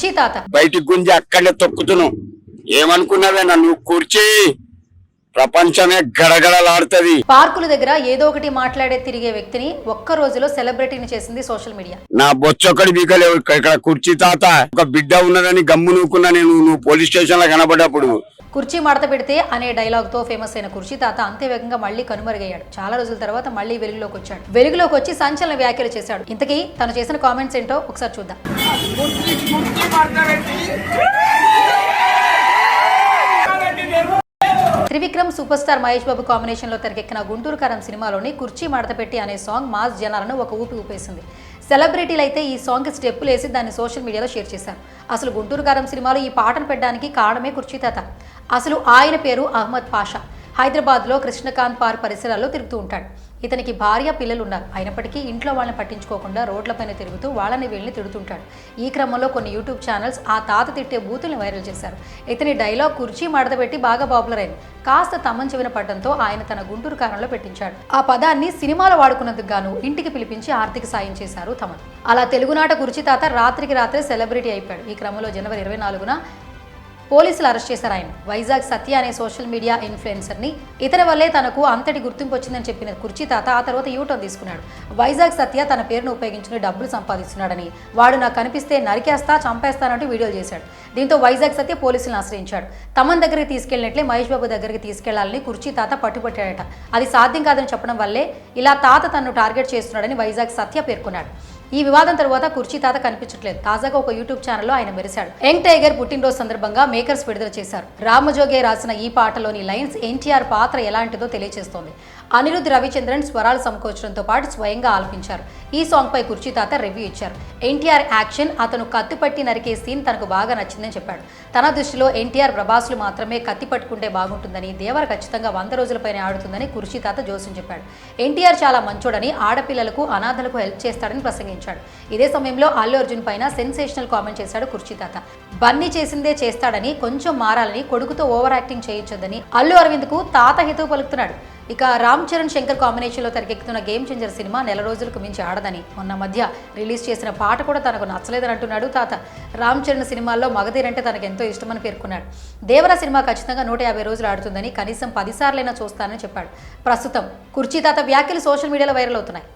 కుర్చీ తాత. బయటికి గుంజి అక్కడనే తొక్కుతున్నావు ఏమనుకున్నావే నన్ను? కూర్చి. ప్రపంచమే గడగడలాడుతుంది. పార్కుల దగ్గర ఏదో ఒకటి మాట్లాడే తిరిగే వ్యక్తిని ఒక్క రోజులో సెలబ్రిటీని చేసింది సోషల్ మీడియా. నా బొచ్చొక్కడి బీకలేవు ఇక్కడ ఇక్కడ కుర్చీ తాత. ఒక బిడ్డ ఉన్నదని గమ్ము నూకున్నా నేను నువ్వు పోలీస్ స్టేషన్లో కనబడ్డప్పుడు. కుర్చీ మడత పెడితే అనే డైలాగ్తో ఫేమస్ అయిన కుర్చీ తాత అంతే వేగంగా మళ్ళీ కనుమరుగయ్యాడు. చాలా రోజుల తర్వాత మళ్ళీ వెలుగులోకి వచ్చాడు. వెలుగులోకి వచ్చి సంచలన వ్యాఖ్యలు చేశాడు. ఇంతకీ తను చేసిన కామెంట్స్ ఏంటో ఒకసారి చూద్దాం. త్రివిక్రమ్ సూపర్ స్టార్ మహేష్ బాబు కాంబినేషన్లో తెరకెక్కిన గుంటూరు కారం సినిమాలోని కుర్చీ మడతపెట్టి అనే సాంగ్ మాస్ జనాలను ఒక ఊపి ఊపేసింది. సెలబ్రిటీలు అయితే ఈ సాంగ్ స్టెప్పులు వేసి దాన్ని సోషల్ మీడియాలో షేర్ చేశారు. అసలు గుంటూరు కారం సినిమాలో ఈ పాటను పెట్టడానికి కారణమే కుర్చీ తాత. అసలు ఆయన పేరు అహ్మద్ పాషా. హైదరాబాద్లో కృష్ణకాంత్ పార్క్ పరిసరాల్లో తిరుగుతూ ఉంటాడు. ఇతనికి భార్య పిల్లలు ఉన్నారు అయినప్పటికీ ఇంట్లో వాళ్ళని పట్టించుకోకుండా రోడ్లపైన తిరుగుతూ వాళ్ళని వీళ్ళని తిడుతుంటాడు. ఈ క్రమంలో కొన్ని యూట్యూబ్ ఛానల్స్ ఆ తాత తిట్టే బూతుల్ని వైరల్ చేశారు. ఇతని డైలాగ్ కుర్చీ మడతపెట్టి బాగా పాపులర్ అయింది. కాస్త తమ్మం చెవిన పడడంతో ఆయన తన గుంటూరు కారంలో పెట్టించాడు. ఆ పదాన్ని సినిమాలో వాడుకున్నందుకు గాను ఇంటికి పిలిపించి ఆర్థిక సాయం చేశారు తమన్. అలా తెలుగునాట కుర్చీ తాత రాత్రికి రాత్రే సెలబ్రిటీ అయిపోయాడు. ఈ క్రమంలో జనవరి ఇరవై నాలుగున పోలీసులు అరెస్ట్ చేశారు ఆయన. వైజాగ్ సత్య అనే సోషల్ మీడియా ఇన్ఫ్లుయెన్సర్ని ఇతని వల్లే తనకు అంతటి గుర్తింపు వచ్చిందని చెప్పిన కుర్చీ తాత ఆ తర్వాత యూటర్న్ తీసుకున్నాడు. వైజాగ్ సత్య తన పేరును ఉపయోగించుకుని డబ్బులు సంపాదిస్తున్నాడని వాడు నాకు కనిపిస్తే నరికేస్తా చంపేస్తానంటూ వీడియోలు చేశాడు. దీంతో వైజాగ్ సత్య పోలీసులను ఆశ్రయించాడు. తమన్ దగ్గరికి తీసుకెళ్ళినట్లే మహేష్ బాబు దగ్గరికి తీసుకెళ్ళాలని కుర్చీ తాత పట్టుబట్టాడట. అది సాధ్యం కాదని చెప్పడం వల్లే ఇలా తాత తనను టార్గెట్ చేస్తున్నాడని వైజాగ్ సత్య పేర్కొన్నాడు. ఈ వివాదం తర్వాత కుర్చీ తాత కనిపించట్లేదు. తాజాగా ఒక యూట్యూబ్ ఛానల్లో ఆయన మెరిశాడు. యంగ్ టైగర్ పుట్టినరోజు సందర్భంగా మేకర్స్ విడుదల చేశారు. రామజోగే రాసిన ఈ పాటలోని లైన్స్ ఎన్టీఆర్ పాత్ర ఎలాంటిదో తెలియజేస్తోంది అనిరుద్ రవిచంద్రన్ స్వరాలు సమకూర్చడంతో పాటు స్వయంగా ఆలపించారు. ఈ సాంగ్ పై కుర్చీ తాత రివ్యూ ఇచ్చారు. ఎన్టీఆర్ యాక్షన్ అతను కత్తి పట్టి నరికే సీన్ తనకు బాగా నచ్చిందని చెప్పాడు. తన దృష్టిలో ఎన్టీఆర్ ప్రభాస్లు మాత్రమే కత్తి పట్టుకుంటే బాగుంటుందని దేవర ఖచ్చితంగా వంద రోజులపైనే ఆడుతుందని కుర్చీ తాత జోస్యం చెప్పాడు. ఎన్టీఆర్ చాలా మంచోడని ఆడపిల్లలకు అనాథలకు హెల్ప్ చేస్తాడని ప్రసంగించారు. ప్రసంగించాడు ఇదే సమయంలో అల్లు అర్జున్ పైన సెన్సేషనల్ కామెంట్ చేశాడు కుర్చీ తాత. బన్నీ చేసిందే చేస్తాడని కొంచెం మారాలని కొడుకుతో ఓవర్ యాక్టింగ్ చేయొచ్చొద్దని అల్లు అరవింద్కు తాత హితవు పలుకుతున్నాడు. ఇక రామ్ చరణ్ శంకర్ కాంబినేషన్లో తెరకెక్కుతున్న గేమ్ చేంజర్ సినిమా నెల రోజులకు మించి ఆడదని మొన్న మధ్య రిలీజ్ చేసిన పాట కూడా తనకు నచ్చలేదని అంటున్నాడు తాత. రామ్ చరణ్ సినిమాల్లో మగధీరంటే తనకు ఎంతో ఇష్టమని పేర్కొన్నాడు. దేవర సినిమా ఖచ్చితంగా నూట యాభై రోజులు ఆడుతుందని కనీసం పదిసార్లైనా చూస్తానని చెప్పాడు. ప్రస్తుతం కుర్చీ తాత వ్యాఖ్యలు సోషల్ మీడియాలో వైరల్ అవుతున్నాయి.